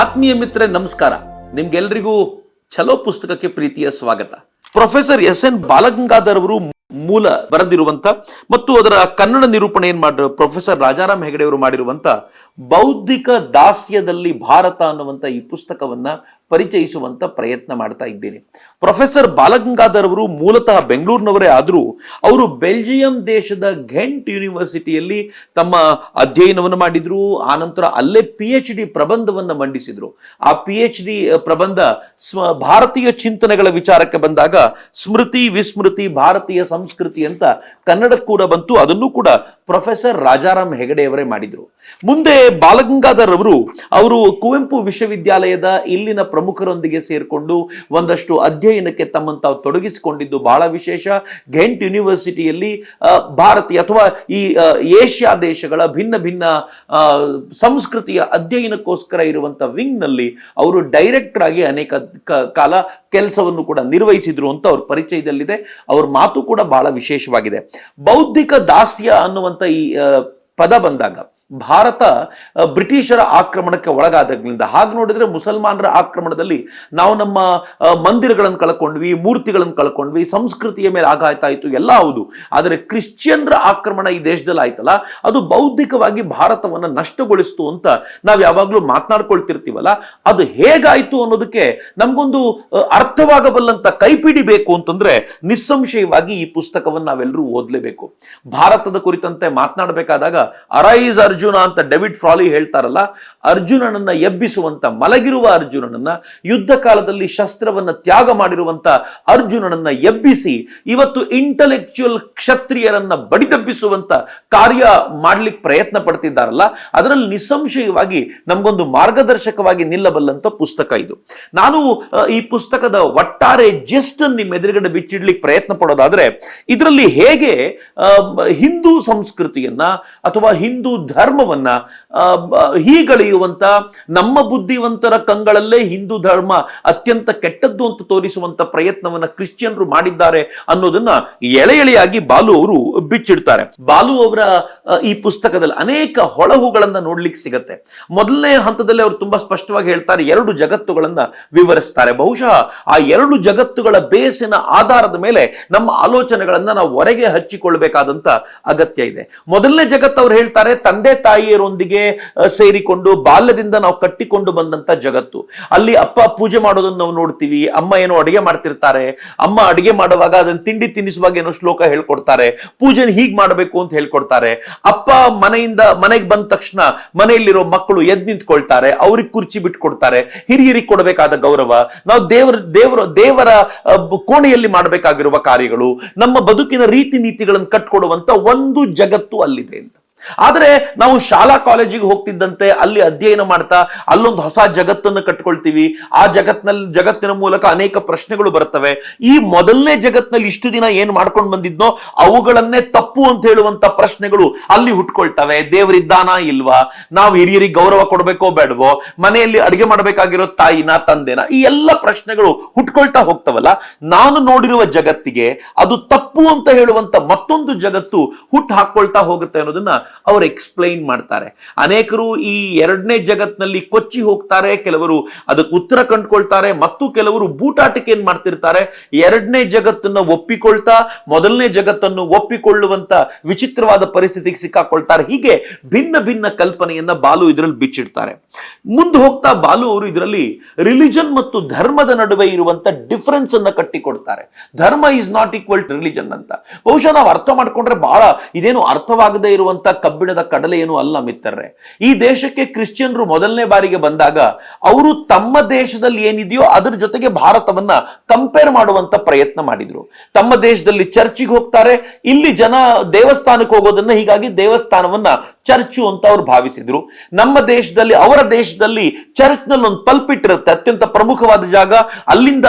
ಆತ್ಮೀಯ ಮಿತ್ರ ನಮಸ್ಕಾರ. ನಿಮ್ಗೆಲ್ರಿಗೂ ಛಲೋ ಪುಸ್ತಕಕ್ಕೆ ಪ್ರೀತಿಯ ಸ್ವಾಗತ. ಪ್ರೊಫೆಸರ್ ಎಸ್ ಎನ್ ಬಾಲಗಂಗಾಧರ್ ಅವರು ಮೂಲ ಬರೆದಿರುವಂತ ಮತ್ತು ಅದರ ಕನ್ನಡ ನಿರೂಪಣೆ ಏನ್ ಮಾಡಿದ್ರು ಪ್ರೊಫೆಸರ್ ರಾಜಾರಾಮ್ ಹೆಗಡೆ ಅವರು ಮಾಡಿರುವಂತ ಬೌದ್ಧಿಕ ದಾಸ್ಯದಲ್ಲಿ ಭಾರತ ಅನ್ನುವಂತ ಈ ಪುಸ್ತಕವನ್ನ ಪರಿಚಯಿಸುವಂತ ಪ್ರಯತ್ನ ಮಾಡ್ತಾ ಇದ್ದೇನೆ. ಪ್ರೊಫೆಸರ್ ಬಾಲಗಂಗಾಧರ್ ಅವರು ಮೂಲತಃ ಬೆಂಗಳೂರಿನವರೇ ಆದರೂ ಅವರು ಬೆಲ್ಜಿಯಂ ದೇಶದ ಘೆಂಟ್ ಯೂನಿವರ್ಸಿಟಿಯಲ್ಲಿ ತಮ್ಮ ಅಧ್ಯಯನವನ್ನು ಮಾಡಿದ್ರು, ಆನಂತರ ಅಲ್ಲೇ ಪಿ ಎಚ್ ಡಿ ಪ್ರಬಂಧವನ್ನ ಮಂಡಿಸಿದ್ರು. ಆ ಪಿ ಎಚ್ ಡಿ ಪ್ರಬಂಧ ಸ್ವ, ಭಾರತೀಯ ಚಿಂತನೆಗಳ ವಿಚಾರಕ್ಕೆ ಬಂದಾಗ ಸ್ಮೃತಿ ವಿಸ್ಮೃತಿ ಭಾರತೀಯ ಸಂಸ್ಕೃತಿ ಅಂತ ಕನ್ನಡ ಕೂಡ ಬಂತು, ಅದನ್ನು ಕೂಡ ಪ್ರೊಫೆಸರ್ ರಾಜಾರಾಮ್ ಹೆಗಡೆಯವರೇ ಮಾಡಿದ್ರು. ಮುಂದೆ ಬಾಲಗಂಗಾಧರ್ ಅವರು ಅವರು ಕುವೆಂಪು ವಿಶ್ವವಿದ್ಯಾಲಯದ ಇಲ್ಲಿನ ಪ್ರಮುಖರೊಂದಿಗೆ ಸೇರಿಕೊಂಡು ಒಂದಷ್ಟು ಅಧ್ಯಯನಕ್ಕೆ ತಮ್ಮನ್ನು ತಾವು ತೊಡಗಿಸಿಕೊಂಡಿದ್ದು ಬಹಳ ವಿಶೇಷ. ಘೆಂಟ್ ಯೂನಿವರ್ಸಿಟಿಯಲ್ಲಿ ಭಾರತೀಯ ಅಥವಾ ಈ ಏಷ್ಯಾ ದೇಶಗಳ ಭಿನ್ನ ಭಿನ್ನ ಸಂಸ್ಕೃತಿಯ ಅಧ್ಯಯನಕ್ಕೋಸ್ಕರ ಇರುವಂಥ ವಿಂಗ್ನಲ್ಲಿ ಅವರು ಡೈರೆಕ್ಟರ್ ಆಗಿ ಅನೇಕ ಕಾಲ ಕೆಲಸವನ್ನು ಕೂಡ ನಿರ್ವಹಿಸಿದ್ರು ಅಂತ ಅವ್ರ ಪರಿಚಯದಲ್ಲಿದೆ. ಅವ್ರ ಮಾತು ಕೂಡ ಬಹಳ ವಿಶೇಷವಾಗಿದೆ. ಬೌದ್ಧಿಕ ದಾಸ್ಯ ಅನ್ನುವಂತ ಈ ಪದ ಬಂದಾಗ ಭಾರತ ಬ್ರಿಟಿಷರ ಆಕ್ರಮಣಕ್ಕೆ ಒಳಗಾದಾಗ್ಲಿಂದ. ಹಾಗೆ ನೋಡಿದ್ರೆ ಮುಸಲ್ಮಾನರ ಆಕ್ರಮಣದಲ್ಲಿ ನಾವು ನಮ್ಮ ಮಂದಿರಗಳನ್ನು ಕಳ್ಕೊಂಡ್ವಿ, ಮೂರ್ತಿಗಳನ್ನು ಕಳ್ಕೊಂಡ್ವಿ, ಸಂಸ್ಕೃತಿಯ ಮೇಲೆ ಆಘಾತ ಆಯಿತು, ಎಲ್ಲ ಹೌದು. ಆದರೆ ಕ್ರಿಶ್ಚಿಯನ್ರ ಆಕ್ರಮಣ ಈ ದೇಶದಲ್ಲಿ ಆಯ್ತಲ್ಲ? ಅದು ಬೌದ್ಧಿಕವಾಗಿ ಭಾರತವನ್ನ ನಷ್ಟಗೊಳಿಸ್ತು ಅಂತ ನಾವು ಯಾವಾಗಲೂ ಮಾತನಾಡ್ಕೊಳ್ತಿರ್ತೀವಲ್ಲ? ಅದು ಹೇಗಾಯ್ತು ಅನ್ನೋದಕ್ಕೆ ನಮಗೊಂದು ಅರ್ಥವಾಗಬಲ್ಲಂತ ಕೈಪಿಡಿ ಬೇಕು ಅಂತಂದ್ರೆ ನಿಸ್ಸಂಶಯವಾಗಿ ಈ ಪುಸ್ತಕವನ್ನು ನಾವೆಲ್ಲರೂ ಓದಲೇಬೇಕು. ಭಾರತದ ಕುರಿತಂತೆ ಮಾತನಾಡಬೇಕಾದಾಗ ಅರೈಸ್ ಅರ್ಜುನ ಅಂತ ಡೆವಿಡ್ ಫ್ರಾಲಿ ಹೇಳ್ತಾರಲ್ಲ, ಅರ್ಜುನನನ್ನ ಎಬ್ಬಿಸುವಂತ, ಮಲಗಿರುವ ಅರ್ಜುನನನ್ನ, ಯುದ್ಧ ಕಾಲದಲ್ಲಿ ಶಸ್ತ್ರವನ್ನ ತ್ಯಾಗ ಮಾಡಿರುವಂತ ಅರ್ಜುನನನ್ನ ಎಬ್ಬಿಸಿ, ಇವತ್ತು ಇಂಟಲೆಕ್ಚುಯಲ್ ಕ್ಷತ್ರಿಯರನ್ನ ಬಡಿದೆಬ್ಬಿಸುವಂತ ಕಾರ್ಯ ಮಾಡ್ಲಿಕ್ಕೆ ಪ್ರಯತ್ನ ಪಡ್ತಿದ್ದಾರಲ್ಲ, ಅದರಲ್ಲಿ ನಿಸ್ಸಂಶಯವಾಗಿ ನಮಗೊಂದು ಮಾರ್ಗದರ್ಶಕವಾಗಿ ನಿಲ್ಲಬಲ್ಲಂತ ಪುಸ್ತಕ ಇದು. ನಾನು ಈ ಪುಸ್ತಕದ ಒಟ್ಟಾರೆ ಜಸ್ಟ್ ನಿಮ್ಮ ಎದುರುಗಡೆ ಬಿಚ್ಚಿಡ್ಲಿಕ್ಕೆ ಪ್ರಯತ್ನ ಪಡೋದಾದ್ರೆ, ಇದರಲ್ಲಿ ಹೇಗೆ ಹಿಂದೂ ಸಂಸ್ಕೃತಿಯನ್ನ ಅಥವಾ ಹಿಂದೂ ಧರ್ಮವನ್ನ ಹೀಗಳೆಯುವಂತ ನಮ್ಮ ಬುದ್ಧಿವಂತರ ಕಂಗಳಲ್ಲೇ ಹಿಂದೂ ಧರ್ಮ ಅತ್ಯಂತ ಕೆಟ್ಟದ್ದು ಅಂತ ತೋರಿಸುವಂತ ಪ್ರಯತ್ನವನ್ನ ಕ್ರಿಶ್ಚಿಯನ್ರು ಮಾಡಿದ್ದಾರೆ ಅನ್ನೋದನ್ನ ಎಳೆ ಎಳೆಯಾಗಿ ಬಾಲು ಅವರು ಬಿಚ್ಚಿಡ್ತಾರೆ. ಬಾಲು ಅವರ ಈ ಪುಸ್ತಕದಲ್ಲಿ ಅನೇಕ ಹೊಳಹುಗಳನ್ನ ನೋಡ್ಲಿಕ್ಕೆ ಸಿಗತ್ತೆ. ಮೊದಲನೇ ಹಂತದಲ್ಲಿ ಅವರು ತುಂಬಾ ಸ್ಪಷ್ಟವಾಗಿ ಹೇಳ್ತಾರೆ, ಎರಡು ಜಗತ್ತುಗಳನ್ನ ವಿವರಿಸ್ತಾರೆ. ಬಹುಶಃ ಆ ಎರಡು ಜಗತ್ತುಗಳ ಬೇಸಿನ ಆಧಾರದ ಮೇಲೆ ನಮ್ಮ ಆಲೋಚನೆಗಳನ್ನ ನಾವು ಹೊರಗೆ ಹಚ್ಚಿಕೊಳ್ಬೇಕಾದಂತ ಅಗತ್ಯ ಇದೆ. ಮೊದಲನೇ ಜಗತ್ತು ಅವ್ರು ಹೇಳ್ತಾರೆ, ತಂದೆ ತಾಯಿಯರೊಂದಿಗೆ ಸೇರಿಕೊಂಡು ಬಾಲ್ಯದಿಂದ ನಾವು ಕಟ್ಟಿಕೊಂಡು ಬಂದಂತ ಜಗತ್ತು. ಅಲ್ಲಿ ಅಪ್ಪ ಪೂಜೆ ಮಾಡೋದನ್ನ ನಾವು ನೋಡ್ತೀವಿ, ಅಮ್ಮ ಏನೋ ಅಡಿಗೆ ಮಾಡ್ತಿರ್ತಾರೆ, ಅಮ್ಮ ಅಡಿಗೆ ಮಾಡುವಾಗ ಅದನ್ನ ತಿಂಡಿ ತಿನ್ನಿಸುವಾಗ ಏನೋ ಶ್ಲೋಕ ಹೇಳ್ಕೊಡ್ತಾರೆ, ಪೂಜೆನ ಹೀಗ್ ಮಾಡಬೇಕು ಅಂತ ಹೇಳ್ಕೊಡ್ತಾರೆ. ಅಪ್ಪ ಮನೆಯಿಂದ ಮನೆಗೆ ಬಂದ ತಕ್ಷಣ ಮನೆಯಲ್ಲಿರೋ ಮಕ್ಕಳು ಎದ್ ನಿಂತ್ಕೊಳ್ತಾರೆ, ಅವ್ರಿಗೆ ಕುರ್ಚಿ ಬಿಟ್ಕೊಡ್ತಾರೆ, ಹಿರಿಯರಿಗೆ ಕೊಡಬೇಕಾದ ಗೌರವ. ನಾವು ದೇವರ ದೇವರ ದೇವರ ಕೋಣೆಯಲ್ಲಿ ಮಾಡಬೇಕಾಗಿರುವ ಕಾರ್ಯಗಳು, ನಮ್ಮ ಬದುಕಿನ ರೀತಿ ನೀತಿಗಳನ್ನು ಕಟ್ಕೊಡುವಂತ ಒಂದು ಜಗತ್ತು ಅಲ್ಲಿದೆ ಅಂತ. ಆದ್ರೆ ನಾವು ಶಾಲಾ ಕಾಲೇಜಿಗೆ ಹೋಗ್ತಿದ್ದಂತೆ ಅಲ್ಲಿ ಅಧ್ಯಯನ ಮಾಡ್ತಾ ಅಲ್ಲೊಂದು ಹೊಸ ಜಗತ್ತನ್ನು ಕಟ್ಕೊಳ್ತೀವಿ. ಆ ಜಗತ್ನಲ್ಲಿ, ಜಗತ್ತಿನ ಮೂಲಕ ಅನೇಕ ಪ್ರಶ್ನೆಗಳು ಬರ್ತವೆ. ಈ ಮೊದಲನೇ ಜಗತ್ನಲ್ಲಿ ಇಷ್ಟು ದಿನ ಏನ್ ಮಾಡ್ಕೊಂಡು ಬಂದಿದ್ನೋ ಅವುಗಳನ್ನೇ ತಪ್ಪು ಅಂತ ಹೇಳುವಂತ ಪ್ರಶ್ನೆಗಳು ಅಲ್ಲಿ ಹುಟ್ಕೊಳ್ತವೆ. ದೇವರಿದ್ದಾನ ಇಲ್ವಾ? ನಾವು ಹಿರಿಯರಿಗೆ ಗೌರವ ಕೊಡ್ಬೇಕೋ ಬೇಡವೋ? ಮನೆಯಲ್ಲಿ ಅಡಿಗೆ ಮಾಡಬೇಕಾಗಿರೋ ತಾಯಿನ, ತಂದೆನ, ಈ ಎಲ್ಲ ಪ್ರಶ್ನೆಗಳು ಹುಟ್ಕೊಳ್ತಾ ಹೋಗ್ತವಲ್ಲ. ನಾನು ನೋಡಿರುವ ಜಗತ್ತಿಗೆ ಅದು ತಪ್ಪು ಅಂತ ಹೇಳುವಂತ ಮತ್ತೊಂದು ಜಗತ್ತು ಹುಟ್ಟು ಹಾಕೊಳ್ತಾ ಹೋಗುತ್ತೆ ಅನ್ನೋದನ್ನ ಅವರು ಎಕ್ಸ್ಪ್ಲೈನ್ ಮಾಡ್ತಾರೆ. ಅನೇಕರು ಈ ಎರಡನೇ ಜಗತ್ನಲ್ಲಿ ಕೊಚ್ಚಿ ಹೋಗ್ತಾರೆ, ಕೆಲವರು ಅದಕ್ಕೆ ಉತ್ತರ ಕಂಡುಕೊಳ್ತಾರೆ, ಮತ್ತು ಕೆಲವರು ಬೂಟಾಟಕ್ಕೆ ಏನ್ ಮಾಡ್ತಿರ್ತಾರೆ? ಎರಡನೇ ಜಗತ್ತನ್ನ ಒಪ್ಪಿಕೊಳ್ತಾ, ಮೊದಲನೇ ಜಗತ್ತನ್ನು ಒಪ್ಪಿಕೊಳ್ಳುವಂತ ವಿಚಿತ್ರವಾದ ಪರಿಸ್ಥಿತಿಗೆ ಸಿಕ್ಕಾಕೊಳ್ತಾರೆ. ಹೀಗೆ ಭಿನ್ನ ಭಿನ್ನ ಕಲ್ಪನೆಯನ್ನ ಬಾಲು ಇದರಲ್ಲಿ ಬಿಚ್ಚಿಡ್ತಾರೆ. ಮುಂದೆ ಹೋಗ್ತಾ ಬಾಲು ಅವರು ಇದರಲ್ಲಿ ರಿಲಿಜನ್ ಮತ್ತು ಧರ್ಮದ ನಡುವೆ ಇರುವಂತ ಡಿಫರೆನ್ಸ್ ಅನ್ನ ಕಟ್ಟಿಕೊಡ್ತಾರೆ. Dharma is not equal to religion ಅಂತ. ಬಹುಶಃ ನಾವು ಅರ್ಥ ಮಾಡ್ಕೊಂಡ್ರೆ ಬಹಳ ಇದೇನು ಅರ್ಥವಾಗದೇ ಇರುವಂತ ಕಬ್ಬಿಣದ ಕಡಲೆ ಏನು ಅಲ್ಲ ಮಿತ್ತರ್ರೆ ಈ ದೇಶಕ್ಕೆ ಕ್ರಿಶ್ಚಿಯನ್ರು ಮೊದಲನೇ ಬಾರಿಗೆ ಬಂದಾಗ ಅವರು ತಮ್ಮ ದೇಶದಲ್ಲಿ ಏನಿದೆಯೋ ಅದರ ಜೊತೆಗೆ ಭಾರತವನ್ನ ಕಂಪೇರ್ ಮಾಡುವಂತ ಪ್ರಯತ್ನ ಮಾಡಿದ್ರು. ತಮ್ಮ ದೇಶದಲ್ಲಿ ಚರ್ಚಿಗೆ ಹೋಗ್ತಾರೆ, ಇಲ್ಲಿ ಜನ ದೇವಸ್ಥಾನಕ್ಕೆ ಹೋಗೋದನ್ನ ಹೀಗಾಗಿ ದೇವಸ್ಥಾನವನ್ನ ಚರ್ಚು ಅಂತ ಅವ್ರು ಭಾವಿಸಿದ್ರು. ನಮ್ಮ ದೇಶದಲ್ಲಿ, ಅವರ ದೇಶದಲ್ಲಿ ಚರ್ಚ್ನಲ್ಲಿ ಒಂದು ಪಲ್ಪಿಟ್ ಇರುತ್ತೆ ಅತ್ಯಂತ ಪ್ರಮುಖವಾದ ಜಾಗ ಅಲ್ಲಿಂದ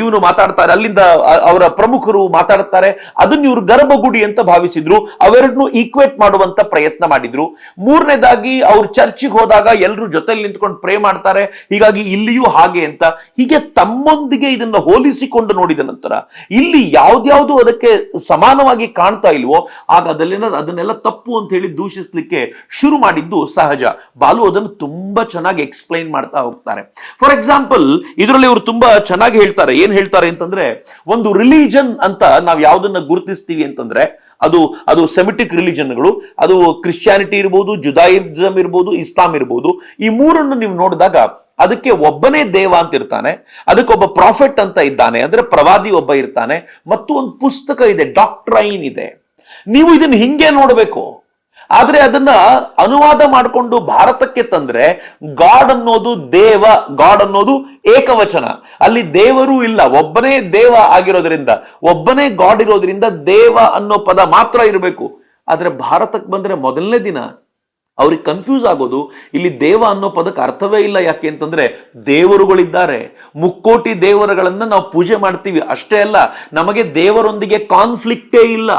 ಇವನು ಮಾತಾಡ್ತಾರೆ. ಅಲ್ಲಿಂದ ಅವರ ಪ್ರಮುಖರು ಮಾತಾಡ್ತಾರೆ. ಅದನ್ನ ಇವರು ಗರ್ಭಗುಡಿ ಅಂತ ಭಾವಿಸಿದ್ರು. ಅವೆರಡನ್ನು ಈಕ್ವೇಟ್ ಮಾಡುವಂತ ಪ್ರಯತ್ನ ಮಾಡಿದ್ರು. ಮೂರನೇದಾಗಿ ಅವ್ರು ಚರ್ಚಿಗೆ ಹೋದಾಗ ಎಲ್ಲರೂ ಜೊತೆಲಿ ನಿಂತ್ಕೊಂಡು ಪ್ರೇ ಮಾಡ್ತಾರೆ. ಹೀಗಾಗಿ ಇಲ್ಲಿಯೂ ಹಾಗೆ ಅಂತ. ಹೀಗೆ ತಮ್ಮೊಂದಿಗೆ ಇದನ್ನ ಹೋಲಿಸಿಕೊಂಡು ನೋಡಿದ ನಂತರ ಇಲ್ಲಿ ಯಾವ್ದ್ಯಾವ್ದು ಅದಕ್ಕೆ ಸಮಾನವಾಗಿ ಕಾಣ್ತಾ ಇಲ್ವೋ, ಆಗ ಅದಲ್ಲೇನ ಅದನ್ನೆಲ್ಲ ತಪ್ಪು ಅಂತ ಹೇಳಿ ದೂಷ ಘೋಷಿಸ್ಲಿಕ್ಕೆ ಶುರು ಮಾಡಿದ್ದು ಸಹಜ. ಬಾಲು ಅದನ್ನು ತುಂಬಾ ಚೆನ್ನಾಗಿ ಎಕ್ಸ್ಪ್ಲೈನ್ ಮಾಡ್ತಾ ಹೋಗ್ತಾರೆ. ಫಾರ್ ಎಕ್ಸಾಂಪಲ್ ಇದರಲ್ಲಿ ಅವರು ತುಂಬಾ ಚೆನ್ನಾಗಿ ಹೇಳ್ತಾರೆ. ಏನ್ ಹೇಳ್ತಾರೆ ಅಂತಂದ್ರೆ, ಒಂದು ರಿಲಿಜನ್ ಅಂತ ನಾವು ಯಾವ್ದನ್ನ ಗುರುತಿಸ್ತೀವಿ ಅಂತಂದ್ರೆ, ಅದು ಅದು ಸೆಮಿಟಿಕ್ ರಿಲಿಜನ್ಗಳು ಅದು ಕ್ರಿಶ್ಚಿಯಾನಿಟಿ ಇರ್ಬೋದು ಜುದಾಯಿಸಮ್ ಇರ್ಬೋದು ಇಸ್ಲಾಂ ಇರ್ಬೋದು. ಈ ಮೂರನ್ನು ನೀವು ನೋಡಿದಾಗ, ಅದಕ್ಕೆ ಒಬ್ಬನೇ ದೇವ ಅಂತ ಇರ್ತಾನೆ, ಅದಕ್ಕೆ ಒಬ್ಬ ಪ್ರಾಫಿಟ್ ಅಂತ ಇದ್ದಾನೆ, ಅಂದ್ರೆ ಪ್ರವಾದಿ ಒಬ್ಬ ಇರ್ತಾನೆ, ಮತ್ತು ಒಂದು ಪುಸ್ತಕ ಇದೆ ಡಾಕ್ಟ್ರೈನ್ ಇದೆ. ನೀವು ಇದನ್ನ ಹಿಂಗೆ ನೋಡಬೇಕು. ಆದ್ರೆ ಅದನ್ನ ಅನುವಾದ ಮಾಡಿಕೊಂಡು ಭಾರತಕ್ಕೆ ತಂದ್ರೆ ಗಾಡ್ ಅನ್ನೋದು ದೇವ, ಗಾಡ್ ಅನ್ನೋದು ಏಕವಚನ. ಅಲ್ಲಿ ದೇವರು ಇಲ್ಲ, ಒಬ್ಬನೇ ದೇವ ಆಗಿರೋದ್ರಿಂದ, ಒಬ್ಬನೇ ಗಾಡ್ ಇರೋದ್ರಿಂದ ದೇವ ಅನ್ನೋ ಪದ ಮಾತ್ರ ಇರಬೇಕು. ಆದ್ರೆ ಭಾರತಕ್ಕೆ ಬಂದ್ರೆ ಮೊದಲನೇ ದಿನ. ಅವ್ರಿಗೆ ಕನ್ಫ್ಯೂಸ್ ಆಗೋದು, ಇಲ್ಲಿ ದೇವ ಅನ್ನೋ ಪದಕ್ಕೆ ಅರ್ಥವೇ ಇಲ್ಲ ಯಾಕೆ ಅಂತಂದ್ರೆ ದೇವರುಗಳಿದ್ದಾರೆ. ಮುಕ್ಕೋಟಿ ದೇವರುಗಳನ್ನ ನಾವು ಪೂಜೆ ಮಾಡ್ತೀವಿ. ಅಷ್ಟೇ ಅಲ್ಲ, ನಮಗೆ ದೇವರೊಂದಿಗೆ ಕಾನ್ಫ್ಲಿಕ್ಟೇ ಇಲ್ಲ.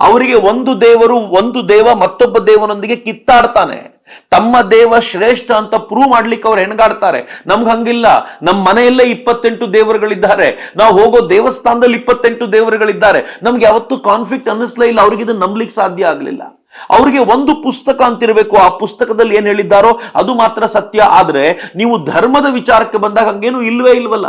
ಅವರಿಗೆ ಒಂದು ದೇವರು, ಒಂದು ದೇವ, ಮತ್ತೊಬ್ಬ ದೇವನೊಂದಿಗೆ ಕಿತ್ತಾಡ್ತಾನೆ. ತಮ್ಮ ದೇವ ಶ್ರೇಷ್ಠ ಅಂತ ಪ್ರೂವ್ ಮಾಡ್ಲಿಕ್ಕೆ ಅವ್ರು ಹೆಣ್ಗಾಡ್ತಾರೆ. ನಮ್ಗೆ ಹಂಗಿಲ್ಲ. ನಮ್ಮ ಮನೆಯಲ್ಲೇ ಇಪ್ಪತ್ತೆಂಟು ದೇವರುಗಳಿದ್ದಾರೆ. ನಾವು ಹೋಗೋ ದೇವಸ್ಥಾನದಲ್ಲಿ ಇಪ್ಪತ್ತೆಂಟು ದೇವರುಗಳಿದ್ದಾರೆ. ನಮ್ಗೆ ಯಾವತ್ತೂ ಕಾನ್ಫ್ಲಿಕ್ಟ್ ಅನ್ನಿಸ್ಲೇ ಇಲ್ಲ. ಅವ್ರಿಗೆ ಇದು ನಂಬ್ಲಿಕ್ಕೆ ಸಾಧ್ಯ ಆಗ್ಲಿಲ್ಲ. ಅವರಿಗೆ ಒಂದು ಪುಸ್ತಕ ಅಂತಿರಬೇಕು. ಆ ಪುಸ್ತಕದಲ್ಲಿ ಏನ್ ಹೇಳಿದ್ದಾರೋ ಅದು ಮಾತ್ರ ಸತ್ಯ. ಆದ್ರೆ ನೀವು ಧರ್ಮದ ವಿಚಾರಕ್ಕೆ ಬಂದಾಗ ಹಂಗೇನು ಇಲ್ವೇ ಇಲ್ವಲ್ಲ.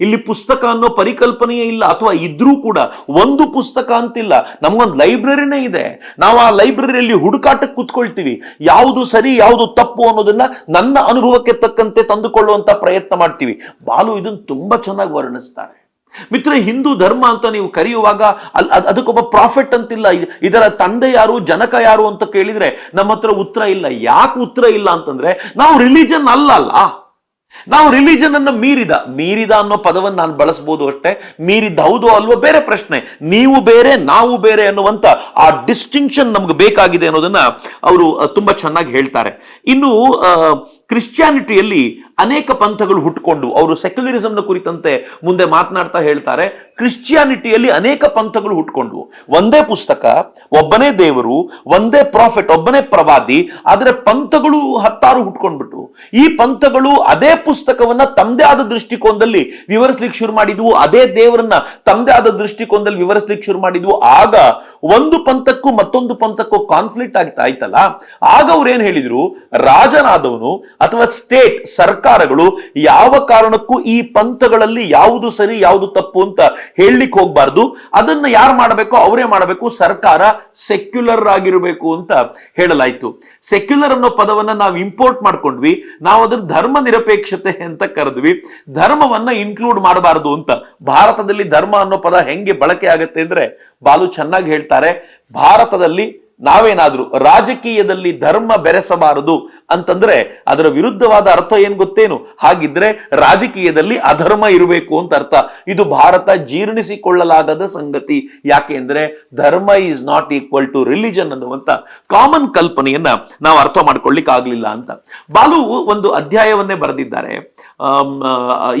ಇಲ್ಲಿ ಪುಸ್ತಕ ಅನ್ನೋ ಪರಿಕಲ್ಪನೆಯೇ ಇಲ್ಲ. ಅಥವಾ ಇದ್ರೂ ಕೂಡ ಒಂದು ಪುಸ್ತಕ ಅಂತಿಲ್ಲ. ನಮಗೊಂದು ಲೈಬ್ರರಿನೇ ಇದೆ. ನಾವು ಆ ಲೈಬ್ರರಿಯಲ್ಲಿ ಹುಡುಕಾಟಕ್ಕೆ ಕೂತ್ಕೊಳ್ತೀವಿ. ಯಾವುದು ಸರಿ, ಯಾವುದು ತಪ್ಪು ಅನ್ನೋದನ್ನ ನನ್ನ ಅನುಭವಕ್ಕೆ ತಕ್ಕಂತೆ ತಂದುಕೊಳ್ಳುವಂತ ಪ್ರಯತ್ನ ಮಾಡ್ತೀವಿ. ಬಾಲು ಇದನ್ನು ತುಂಬಾ ಚೆನ್ನಾಗಿ ವರ್ಣಿಸ್ತಾರೆ. ಮಿತ್ರ ಹಿಂದೂ ಧರ್ಮ ಅಂತ ನೀವು ಕರೆಯುವಾಗ ಅಲ್ ಅದ್- ಅದಕ್ಕೊಬ್ಬ ಪ್ರಾಫಿಟ್ ಅಂತಿಲ್ಲ. ಇದರ ತಂದೆ ಯಾರು, ಜನಕ ಯಾರು ಅಂತ ಕೇಳಿದ್ರೆ ನಮ್ಮ ಹತ್ರ ಉತ್ತರ ಇಲ್ಲ. ಯಾಕೆ ಉತ್ತರ ಇಲ್ಲ ಅಂತಂದ್ರೆ, ನಾವು ರಿಲಿಜನ್ ಅಲ್ಲ ಅಲ್ಲ. ನಾವು ರಿಲಿಜನ್ ಅನ್ನ ಮೀರಿದ. ಮೀರಿದ ಅನ್ನೋ ಪದವನ್ನು ನಾನು ಬಳಸಬಹುದು ಅಷ್ಟೇ. ಮೀರಿದ ಹೌದು ಅಲ್ವೋ ಬೇರೆ ಪ್ರಶ್ನೆ. ನೀವು ಬೇರೆ, ನಾವು ಬೇರೆ ಅನ್ನುವಂತ ಆ ಡಿಸ್ಟಿಂಕ್ಷನ್ ನಮ್ಗೆ ಬೇಕಾಗಿದೆ ಅನ್ನೋದನ್ನ ಅವರು ತುಂಬಾ ಚೆನ್ನಾಗಿ ಹೇಳ್ತಾರೆ. ಇನ್ನು ಕ್ರಿಶ್ಚಿಯಾನಿಟಿಯಲ್ಲಿ ಅನೇಕ ಪಂಥಗಳು ಹುಟ್ಟುಕೊಂಡು, ಅವರು ಸೆಕ್ಯುಲರಿಸಂನ ಕುರಿತಂತೆ ಮುಂದೆ ಮಾತನಾಡ್ತಾ ಹೇಳ್ತಾರೆ, ಕ್ರಿಶ್ಚಿಯಾನಿಟಿಯಲ್ಲಿ ಅನೇಕ ಪಂಥಗಳು ಹುಟ್ಕೊಂಡ್ವು ಒಂದೇ ಪುಸ್ತಕ, ಒಬ್ಬನೇ ದೇವರು, ಒಂದೇ ಪ್ರಾಫಿಟ್ ಒಬ್ಬನೇ ಪ್ರವಾದಿ, ಆದ್ರೆ ಪಂಥಗಳು ಹತ್ತಾರು ಹುಟ್ಕೊಂಡ್ಬಿಟ್ಟು. ಈ ಪಂಥಗಳು ಅದೇ ಪುಸ್ತಕವನ್ನ ತಮ್ಮದೇ ಆದ ದೃಷ್ಟಿಕೋನದಲ್ಲಿ ವಿವರಿಸ್ಲಿಕ್ಕೆ ಶುರು ಮಾಡಿದ್ವು, ಅದೇ ದೇವರನ್ನ ತಮ್ಮದೇ ಆದ ದೃಷ್ಟಿಕೋನದಲ್ಲಿ ವಿವರಿಸ್ಲಿಕ್ಕೆ ಶುರು ಮಾಡಿದ್ವು. ಆಗ ಒಂದು ಪಂಥಕ್ಕೂ ಮತ್ತೊಂದು ಪಂಥಕ್ಕೂ ಕಾನ್ಫ್ಲಿಕ್ಟ್ ಆಗ್ತಾ ಆಯ್ತಲ್ಲ? ಆಗ ಅವ್ರು ಏನ್ ಹೇಳಿದ್ರು? ರಾಜನಾದವನು ಅಥವಾ ಸ್ಟೇಟ್ ಸರ್ಕಾರಗಳು ಯಾವ ಕಾರಣಕ್ಕೂ ಈ ಪಂಥಗಳಲ್ಲಿ ಯಾವುದು ಸರಿ, ಯಾವುದು ತಪ್ಪು ಅಂತ ಹೇಳಲಿಕ್ಕೆ ಹೋಗ್ಬಾರ್ದು. ಅದನ್ನ ಯಾರು ಮಾಡಬೇಕು? ಅವರೇ ಮಾಡಬೇಕು. ಸರ್ಕಾರ ಸೆಕ್ಯುಲರ್ ಆಗಿರಬೇಕು ಅಂತ ಹೇಳಲಾಯಿತು. ಸೆಕ್ಯುಲರ್ ಅನ್ನೋ ಪದವನ್ನ ನಾವು ಇಂಪೋರ್ಟ್ ಮಾಡ್ಕೊಂಡ್ವಿ. ನಾವು ಅದನ್ನ ಧರ್ಮ ನಿರಪೇಕ್ಷತೆ ಅಂತ ಕರೆದ್ವಿ. ಧರ್ಮವನ್ನ ಇನ್ಕ್ಲೂಡ್ ಮಾಡಬಾರದು ಅಂತ. ಭಾರತದಲ್ಲಿ ಧರ್ಮ ಅನ್ನೋ ಪದ ಹೆಂಗೆ ಬಳಕೆ ಆಗುತ್ತೆ ಅಂದ್ರೆ ಬಾಲು ಚೆನ್ನಾಗಿ ಹೇಳ್ತಾರೆ. ಭಾರತದಲ್ಲಿ ನಾವೇನಾದ್ರೂ ರಾಜಕೀಯದಲ್ಲಿ ಧರ್ಮ ಬೆರೆಸಬಾರದು ಅಂತಂದ್ರೆ ಅದರ ವಿರುದ್ಧವಾದ ಅರ್ಥ ಏನ್ ಗೊತ್ತೇನು? ಹಾಗಿದ್ರೆ ರಾಜಕೀಯದಲ್ಲಿ ಅಧರ್ಮ ಇರಬೇಕು ಅಂತ ಅರ್ಥ. ಇದು ಭಾರತ ಜೀರ್ಣಿಸಿಕೊಳ್ಳಲಾಗದ ಸಂಗತಿ. ಯಾಕೆ ಅಂದ್ರೆ dharma is not equal to religion ಅನ್ನುವಂತ ಕಾಮನ್ ಕಲ್ಪನೆಯನ್ನ ನಾವು ಅರ್ಥ ಮಾಡ್ಕೊಳ್ಳಿಕ್ ಆಗ್ಲಿಲ್ಲ ಅಂತ. ಬಾಲು ಒಂದು ಅಧ್ಯಾಯವನ್ನೇ ಬರೆದಿದ್ದಾರೆ.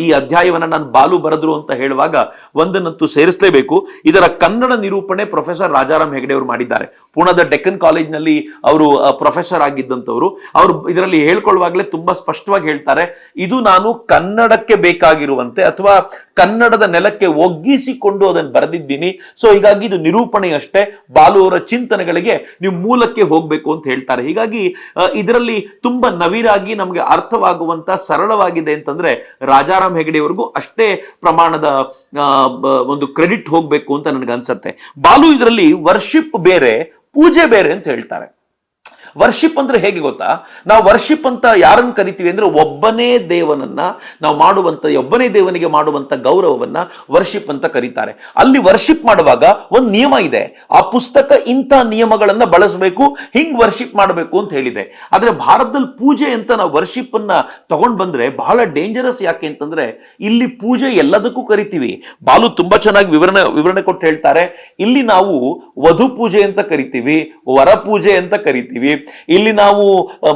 ಈ ಅಧ್ಯಾಯವನ್ನ ನಾನು ಬಾಲು ಬರೆದ್ರು ಅಂತ ಹೇಳುವಾಗ ಒಂದನ್ನಂತೂ ಸೇರಿಸಲೇಬೇಕು. ಇದರ ಕನ್ನಡ ನಿರೂಪಣೆ ಪ್ರೊಫೆಸರ್ ರಾಜಾರಾಮ್ ಹೆಗಡೆ ಅವರು ಮಾಡಿದ್ದಾರೆ. ಪುಣದ ಡೆಕ್ಕನ್ ಕಾಲೇಜ್ನಲ್ಲಿ ಅವರು ಪ್ರೊಫೆಸರ್ ಆಗಿದ್ದಂಥವ್ರು. ಅವರು ಇದರಲ್ಲಿ ಹೇಳ್ಕೊಳ್ಳುವಾಗಲೇ ತುಂಬಾ ಸ್ಪಷ್ಟವಾಗಿ ಹೇಳ್ತಾರೆ, ಇದು ನಾನು ಕನ್ನಡಕ್ಕೆ ಬೇಕಾಗಿರುವಂತೆ ಅಥವಾ ಕನ್ನಡದ ನೆಲಕ್ಕೆ ಒಗ್ಗಿಸಿಕೊಂಡು ಅದನ್ನು ಬರೆದಿದ್ದೀನಿ. ಸೊ ಹೀಗಾಗಿ ಇದು ನಿರೂಪಣೆ ಅಷ್ಟೇ ಬಾಲು ಅವರ ಚಿಂತನೆಗಳಿಗೆ ನೀವು ಮೂಲಕ್ಕೆ ಹೋಗ್ಬೇಕು ಅಂತ ಹೇಳ್ತಾರೆ. ಹೀಗಾಗಿ ಇದರಲ್ಲಿ ತುಂಬಾ ನವಿರಾಗಿ ನಮಗೆ ಅರ್ಥವಾಗುವಂತ ಸರಳವಾಗಿದೆ ಅಂತಂದ್ರೆ ರಾಜಾರಾಮ್ ಹೆಗಡೆಯವರೆಗೂ ಅಷ್ಟೇ ಪ್ರಮಾಣದ ಒಂದು ಕ್ರೆಡಿಟ್ ಹೋಗ್ಬೇಕು ಅಂತ ನನಗೆ ಅನ್ಸುತ್ತೆ. ಬಾಲು ಇದರಲ್ಲಿ ವರ್ಷಿಪ್ ಬೇರೆ, ಪೂಜೆ ಬೇರೆ ಅಂತ ಹೇಳ್ತಾರೆ. ವರ್ಷಿಪ್ ಅಂದ್ರೆ ಹೇಗೆ ಗೊತ್ತಾ? ನಾವು ವರ್ಷಿಪ್ ಅಂತ ಯಾರನ್ನು ಕರಿತೀವಿ ಅಂದ್ರೆ ಒಬ್ಬನೇ ದೇವನನ್ನ ನಾವು ಮಾಡುವಂತ, ಒಬ್ಬನೇ ದೇವನಿಗೆ ಮಾಡುವಂತ ಗೌರವವನ್ನ ವರ್ಷಿಪ್ ಅಂತ ಕರೀತಾರೆ. ಅಲ್ಲಿ ವರ್ಷಿಪ್ ಮಾಡುವಾಗ ಒಂದು ನಿಯಮ ಇದೆ. ಆ ಪುಸ್ತಕ ಇಂಥ ನಿಯಮಗಳನ್ನ ಬಳಸಬೇಕು, ಹಿಂಗ್ ವರ್ಷಿಪ್ ಮಾಡಬೇಕು ಅಂತ ಹೇಳಿದೆ. ಆದ್ರೆ ಭಾರತದಲ್ಲಿ ಪೂಜೆ ಅಂತ ನಾವು ವರ್ಷಿಪ್ ಅನ್ನ ತಗೊಂಡ್ ಬಂದ್ರೆ ಬಹಳ ಡೇಂಜರಸ್ ಯಾಕೆ ಅಂತಂದ್ರೆ ಇಲ್ಲಿ ಪೂಜೆ ಎಲ್ಲದಕ್ಕೂ ಕರಿತೀವಿ. ಬಾಲು ತುಂಬಾ ಚೆನ್ನಾಗಿ ವಿವರಣೆ ವಿವರಣೆ ಕೊಟ್ಟು ಹೇಳ್ತಾರೆ. ಇಲ್ಲಿ ನಾವು ವಧು ಪೂಜೆ ಅಂತ ಕರಿತೀವಿ, ವರ ಪೂಜೆ ಅಂತ ಕರಿತೀವಿ ಇಲ್ಲಿ ನಾವು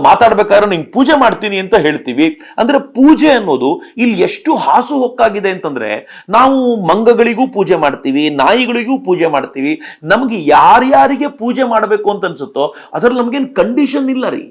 ಮಾತಾಡ್ಬೇಕಾದ್ರೆ ನಿಂಗೆ ಪೂಜೆ ಮಾಡ್ತೀನಿ ಅಂತ ಹೇಳ್ತೀವಿ. ಅಂದ್ರೆ ಪೂಜೆ ಅನ್ನೋದು ಇಲ್ಲಿ ಎಷ್ಟು ಹಾಸು ಹೊಕ್ಕಾಗಿದೆ ಅಂತಂದ್ರೆ ನಾವು ಮಂಗಗಳಿಗೂ ಪೂಜೆ ಮಾಡ್ತೀವಿ, ನಾಯಿಗಳಿಗೂ ಪೂಜೆ ಮಾಡ್ತೀವಿ. ನಮ್ಗೆ ಯಾರ್ಯಾರಿಗೆ ಪೂಜೆ ಮಾಡಬೇಕು ಅಂತ ಅನ್ಸುತ್ತೋ, ಅದ್ರಲ್ಲಿ ನಮ್ಗೇನು ಕಂಡೀಷನ್ ಇಲ್ಲ ರೀ.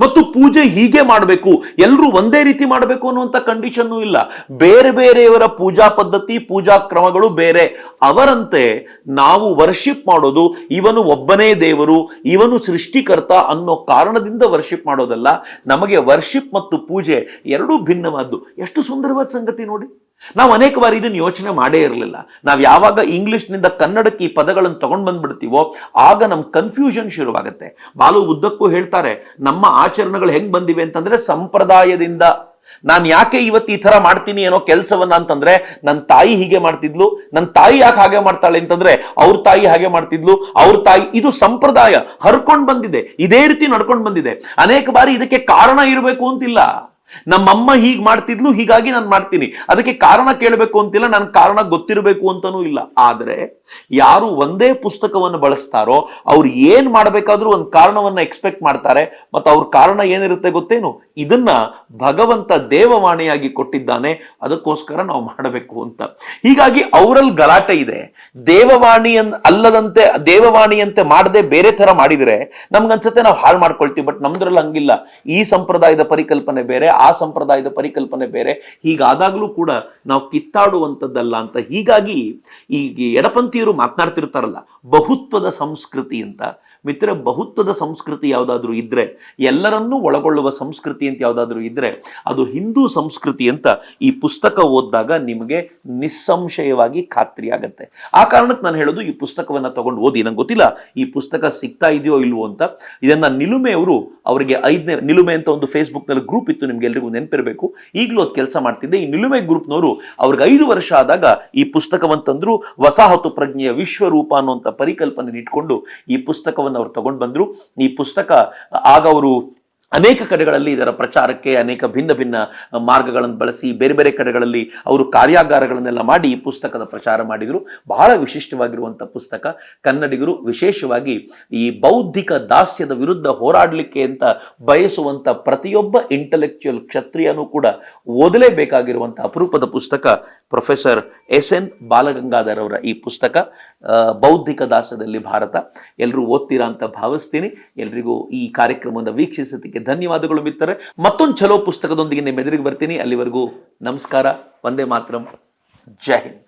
ಮತ್ತು ಪೂಜೆ ಹೀಗೆ ಮಾಡಬೇಕು ಎಲ್ಲರೂ ಒಂದೇ ರೀತಿ ಮಾಡಬೇಕು ಅನ್ನುವಂಥ ಕಂಡೀಷನ್ನು ಇಲ್ಲ. ಬೇರೆ ಬೇರೆಯವರ ಪೂಜಾ ಪದ್ಧತಿ, ಪೂಜಾ ಕ್ರಮಗಳು ಬೇರೆ. ಅವರಂತೆ ನಾವು ವರ್ಷಿಪ್ ಮಾಡೋದು, ಇವನು ಒಬ್ಬನೇ ದೇವರು, ಇವನು ಸೃಷ್ಟಿಕರ್ತ ಅನ್ನೋ ಕಾರಣದಿಂದ ವರ್ಷಿಪ್ ಮಾಡೋದಲ್ಲ, ನಮಗೆ ವರ್ಷಿಪ್ ಮತ್ತು ಪೂಜೆ ಎರಡೂ ಭಿನ್ನವಾದ್ದು. ಎಷ್ಟು ಸುಂದರವಾದ ಸಂಗತಿ ನೋಡಿ. ನಾವು ಅನೇಕ ಬಾರಿ ಇದನ್ನು ಯೋಚನೆ ಮಾಡೇ ಇರಲಿಲ್ಲ. ನಾವು ಯಾವಾಗ ಇಂಗ್ಲಿಷ್ನಿಂದ ಕನ್ನಡಕ್ಕೆ ಈ ಪದಗಳನ್ನು ತಗೊಂಡು ಬಂದ್ಬಿಡ್ತೀವೋ, ಆಗ ನಮ್ ಕನ್ಫ್ಯೂಷನ್ ಶುರುವಾಗುತ್ತೆ. ಬಾಲು ಉದ್ದಕ್ಕೂ ಹೇಳ್ತಾರೆ, ನಮ್ಮ ಆಚರಣೆಗಳು ಹೆಂಗ್ ಬಂದಿವೆ ಅಂತಂದ್ರೆ ಸಂಪ್ರದಾಯದಿಂದ. ನಾನು ಯಾಕೆ ಇವತ್ತು ಈ ತರ ಮಾಡ್ತೀನಿ ಏನೋ ಕೆಲಸವನ್ನ ಅಂತಂದ್ರೆ ನನ್ನ ತಾಯಿ ಹೀಗೆ ಮಾಡ್ತಿದ್ಲು ನನ್ನ ತಾಯಿ ಯಾಕೆ ಹಾಗೆ ಮಾಡ್ತಾಳೆ ಅಂತಂದ್ರೆ, ಅವ್ರ ತಾಯಿ ಹಾಗೆ ಮಾಡ್ತಿದ್ಲು, ಅವ್ರ ತಾಯಿ, ಇದು ಸಂಪ್ರದಾಯ, ಹರ್ಕೊಂಡು ಬಂದಿದೆ, ಇದೇ ರೀತಿ ನಡ್ಕೊಂಡು ಬಂದಿದೆ. ಅನೇಕ ಬಾರಿ ಇದಕ್ಕೆ ಕಾರಣ ಇರಬೇಕು ಅಂತಿಲ್ಲ. ನಮ್ಮಮ್ಮ ಹೀಗೆ ಮಾಡ್ತಿದ್ಲು, ಹೀಗಾಗಿ ನಾನು ಮಾಡ್ತೀನಿ. ಅದಕ್ಕೆ ಕಾರಣ ಕೇಳಬೇಕು ಅಂತಿಲ್ಲ ನನ್ ಕಾರಣ ಗೊತ್ತಿರಬೇಕು ಅಂತಾನೂ ಇಲ್ಲ. ಆದ್ರೆ ಯಾರು ಒಂದೇ ಪುಸ್ತಕವನ್ನು ಬಳಸ್ತಾರೋ ಅವ್ರು ಏನ್ ಮಾಡಬೇಕಾದ್ರೂ ಒಂದು ಕಾರಣವನ್ನ ಎಕ್ಸ್ಪೆಕ್ಟ್ ಮಾಡ್ತಾರೆ. ಮತ್ತು ಅವ್ರ ಕಾರಣ ಏನಿರುತ್ತೆ ಗೊತ್ತೇನು? ಇದನ್ನ ಭಗವಂತ ದೇವವಾಣಿಯಾಗಿ ಕೊಟ್ಟಿದ್ದಾನೆ. ಅದಕ್ಕೋಸ್ಕರ ನಾವು ಮಾಡಬೇಕು ಅಂತ. ಹೀಗಾಗಿ ಅವರಲ್ಲಿ ಗಲಾಟೆ ಇದೆ. ದೇವವಾಣಿ ಅಲ್ಲದಂತೆ, ದೇವವಾಣಿಯಂತೆ ಮಾಡದೆ ಬೇರೆ ತರ ಮಾಡಿದ್ರೆ ನಮ್ಗನ್ಸುತ್ತೆ ನಾವು ಹಾಳು ಮಾಡ್ಕೊಳ್ತೀವಿ. ಬಟ್ ನಮ್ದ್ರಲ್ಲಿ ಹಂಗಿಲ್ಲ. ಈ ಸಂಪ್ರದಾಯದ ಪರಿಕಲ್ಪನೆ ಬೇರೆ, ಆ ಸಂಪ್ರದಾಯದ ಪರಿಕಲ್ಪನೆ ಬೇರೆ. ಹೀಗಾದಾಗ್ಲೂ ಕೂಡ ನಾವು ಕಿತ್ತಾಡುವಂಥದ್ದಲ್ಲ ಅಂತ. ಹೀಗಾಗಿ ಈ ಈ ಎಡಪಂಥೀಯರು ಮಾತನಾಡ್ತಿರ್ತಾರಲ್ಲ ಬಹುತ್ವದ ಸಂಸ್ಕೃತಿ ಅಂತ ಮಿತ್ರ ಬಹುತ್ವದ ಸಂಸ್ಕೃತಿ ಯಾವುದಾದ್ರೂ ಇದ್ರೆ, ಎಲ್ಲರನ್ನೂ ಒಳಗೊಳ್ಳುವ ಸಂಸ್ಕೃತಿ ಅಂತ ಯಾವುದಾದ್ರೂ ಇದ್ರೆ, ಅದು ಹಿಂದೂ ಸಂಸ್ಕೃತಿ ಅಂತ ಈ ಪುಸ್ತಕ ಓದಿದಾಗ ನಿಮಗೆ ನಿಸ್ಸಂಶಯವಾಗಿ ಖಾತ್ರಿ ಆಗತ್ತೆ. ಆ ಕಾರಣಕ್ಕೆ ನಾನು ಹೇಳೋದು, ಈ ಪುಸ್ತಕವನ್ನ ತಗೊಂಡು ಓದಿ. ನಂಗೆ ಗೊತ್ತಿಲ್ಲ, ಈ ಪುಸ್ತಕ ಸಿಗ್ತಾ ಇದೆಯೋ ಇಲ್ವೋ ಅಂತ. ಇದನ್ನ ನಿಲುಮೆ ಅವರು ಅವರಿಗೆ ಐದನೇ, ನಿಲುಮೆ ಅಂತ ಒಂದು ಫೇಸ್ಬುಕ್ನಲ್ಲಿ ಗ್ರೂಪ್ ಇತ್ತು ನಿಮ್ಗೆ ಎಲ್ರಿಗೂ ನೆನಪಿರಬೇಕು. ಈಗಲೂ ಅದು ಕೆಲಸ ಮಾಡ್ತಿದ್ದೆ. ಈ ನಿಲುಮೆ ಗ್ರೂಪ್ನವರು ಅವ್ರಿಗೆ ಐದು ವರ್ಷ ಆದಾಗ ಈ ಪುಸ್ತಕವಂತಂದ್ರು ವಸಾಹತು ಪ್ರಜ್ಞೆಯ ವಿಶ್ವರೂಪ ಅನ್ನುವಂಥ ಪರಿಕಲ್ಪನೆ ಇಟ್ಕೊಂಡು ಈ ಪುಸ್ತಕವನ್ನು ಅವ್ರು ತಗೊಂಡು ಬಂದರು. ಈ ಪುಸ್ತಕ ಆಗ ಅವರು ಅನೇಕ ಕಡೆಗಳಲ್ಲಿ ಇದರ ಪ್ರಚಾರಕ್ಕೆ ಅನೇಕ ಭಿನ್ನ ಭಿನ್ನ ಮಾರ್ಗಗಳನ್ನು ಬಳಸಿ ಬೇರೆ ಬೇರೆ ಕಡೆಗಳಲ್ಲಿ ಅವರು ಕಾರ್ಯಾಗಾರಗಳನ್ನೆಲ್ಲ ಮಾಡಿ ಈ ಪುಸ್ತಕದ ಪ್ರಚಾರ ಮಾಡಿದರು. ಬಹಳ ವಿಶಿಷ್ಟವಾಗಿರುವಂಥ ಪುಸ್ತಕ. ಕನ್ನಡಿಗರು ವಿಶೇಷವಾಗಿ ಈ ಬೌದ್ಧಿಕ ದಾಸ್ಯದ ವಿರುದ್ಧ ಹೋರಾಡಲಿಕ್ಕೆ ಅಂತ ಬಯಸುವಂಥ ಪ್ರತಿಯೊಬ್ಬ ಇಂಟಲೆಕ್ಚುಯಲ್ ಕ್ಷತ್ರಿಯನೂ ಕೂಡ ಓದಲೇಬೇಕಾಗಿರುವಂಥ ಅಪರೂಪದ ಪುಸ್ತಕ ಪ್ರೊಫೆಸರ್ ಎಸ್ ಎನ್ ಬಾಲಗಂಗಾಧರ್ ಅವರ ಈ ಪುಸ್ತಕ ಬೌದ್ಧಿಕ ದಾಸ್ಯದಲ್ಲಿ ಭಾರತ. ಎಲ್ಲರೂ ಓದ್ತೀರಾ ಅಂತ ಭಾವಿಸ್ತೀನಿ. ಎಲ್ರಿಗೂ ಈ ಕಾರ್ಯಕ್ರಮವನ್ನು ವೀಕ್ಷಿಸೋದಕ್ಕೆ ಧನ್ಯವಾದಗಳು ಮಿತ್ರರೆ. ಮತ್ತೊಂದು ಚಲೋ ಪುಸ್ತಕದೊಂದಿಗೆ ನಿಮ್ಮ ಎದುರಿಗೆ ಬರ್ತೀನಿ. ಅಲ್ಲಿವರೆಗೂ ನಮಸ್ಕಾರ. ವಂದೇ ಮಾತರಂ. ಜೈ ಹಿಂದ್.